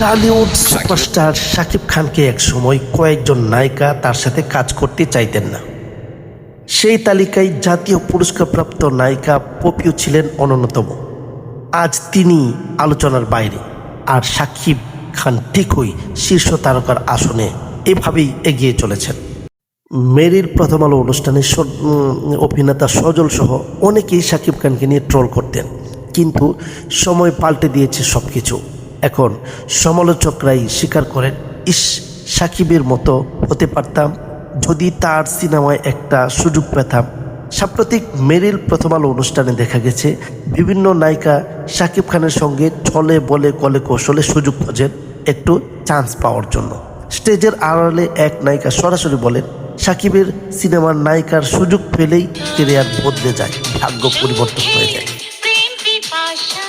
Tollywood superstar Shakib খানকে এক সময় কয়েকজন নায়িকা তার সাথে কাজ করতে চাইতেন না। সেই তালিকায় জাতীয় পুরস্কারপ্রাপ্ত নায়িকা পপিও ছিলেন অন্যতম। আজ তিনি আলোচনার বাইরে। আর শাকিব খান ঠিকই শীর্ষ তারকার আসনে এভাবেই এগিয়ে চলেছেন। মেরির প্রথম আলো অনুষ্ঠানে অভিনেতা সজল সহ অনেকেই শাকিব খানকে নিয়ে ট্রোল করতেন। কিন্তু সময় পাল্টে দিয়েছে সব কিছু এখন সমালোচকরাই স্বীকার করেন, ইস, সাকিবের মতো হতে পারতাম যদি তার সিনেমায় একটা সুযোগ পেতাম। সাম্প্রতিক মেরিল প্রথম আলো অনুষ্ঠানে দেখা গেছে, বিভিন্ন নায়িকা শাকিব খানের সঙ্গে ছলে বলে কলে কৌশলে সুযোগ খোঁজেন একটু চান্স পাওয়ার জন্য। স্টেজের আড়ালে এক নায়িকা সরাসরি বলেন, সাকিবের সিনেমার নায়িকার সুযোগ পেলেই কেরিয়ার বদলে যায়, ভাগ্য পরিবর্তন হয়ে যায়। আশা